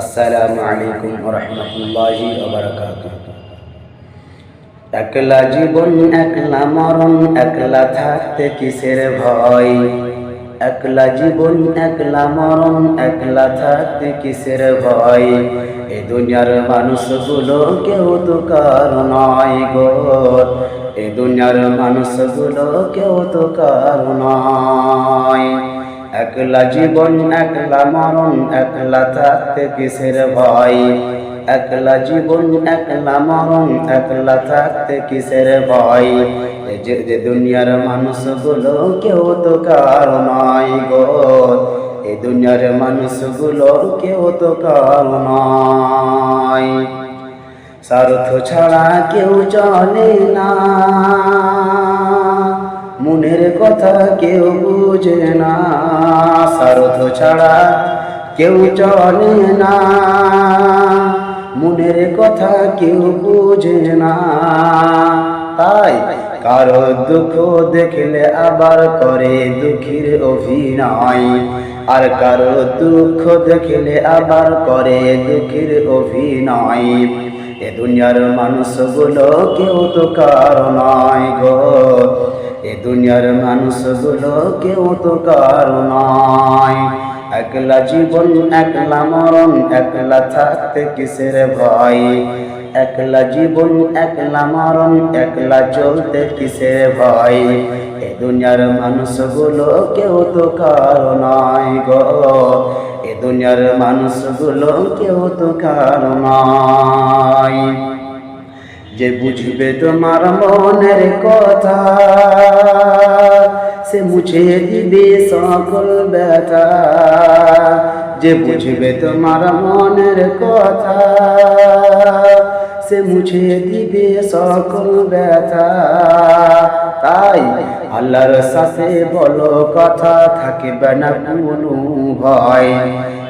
আসসালামু আলাইকুম রহমতুল্লাহি একলা জীবন, একলা মরণ, একলা থাকতে কিসের ভয়? একলা জীবন, একলা মরণ, একলা থাকতে কিসের ভয়? এ দুনিয়ার মানুষগুলো কেউ তো কার নয় গো। এ দুনিয়ার মানুষগুলো কেউ তো কার নয়। একলা জীবন, একলা মরণ, একলা থাকতে কিসের ভয়? একলা জীবন, একলা মরণ, একলা থাকতে কিসের ভয়? যে যে দুনিয়ার মানুষগুলো কেউ তো কার নয় গো। এই দুনিয়ার মানুষগুলো কেউ তো কার নয়। স্বার্থ ছাড়া কেউ চলে না। মনের কথা কেউ বুঝে না। স্বার্থ ছাড়া কেউ চলে না। মনের কথা কেউ বুঝে না। তাই কারও দুঃখ দেখলে আবার করে দুঃখের অভিনয়। আর কারও দুঃখ দেখলে আবার করে দুঃখের অভিনয়। এ দুনিয়ার মানুষগুলো কেউ তো কারও গো। এ দুনিয়ার মানুষগুলো কেউ তো কারও নয় একলা জীবন, একলা মরণ, একলা থাকতে কিসের ভয়? একলা জীবন, একলা মরণ, একলা চলতে কিসের ভয়? এ দুনিয়ার মানুষগুলো কেউ তো কারও নয় গো। এ দুনিয়ার মানুষগুলো কেউ তো কারও নয় যে বুঝবে তোমার মনের কথা, সে মুছে দিবে সকল ব্যথা। যে বুঝবে তোমার মনের কথা, সে মুছে দিবে সকল ব্যথা। তাই আল্লাহর সাথে বলো, কথা থাকবে না কোনো ভয়।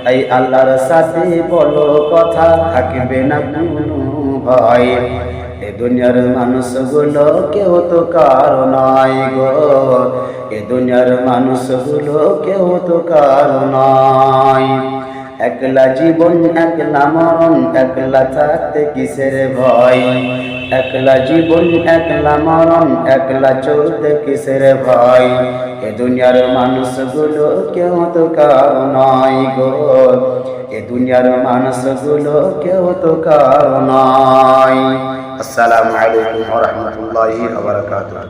তাই আল্লাহর সাথে বলো, কথা থাকবে না কোনো ভয়। এ দুনিয়ার মানুষগুলো কেউ তো কারও নাই গো। এ দুনিয়ার মানুষগুলো কেউ তো কারও নয় একলা জীবন, একলা মরণ, একলা থাকতে কিসের ভয়? একলা জীবন, একলা মরণ, একলা চলতে কিসের ভয়? এ দুনিয়ার মানুষগুলো কেউ তো কারও নয় গো। এ দুনিয়ার মানুষগুলো কেউ তো কারও নয়। আসসালামু আলাইকুম ওয়া রাহমাতুল্লাহি ওয়া বারাকাতুহু।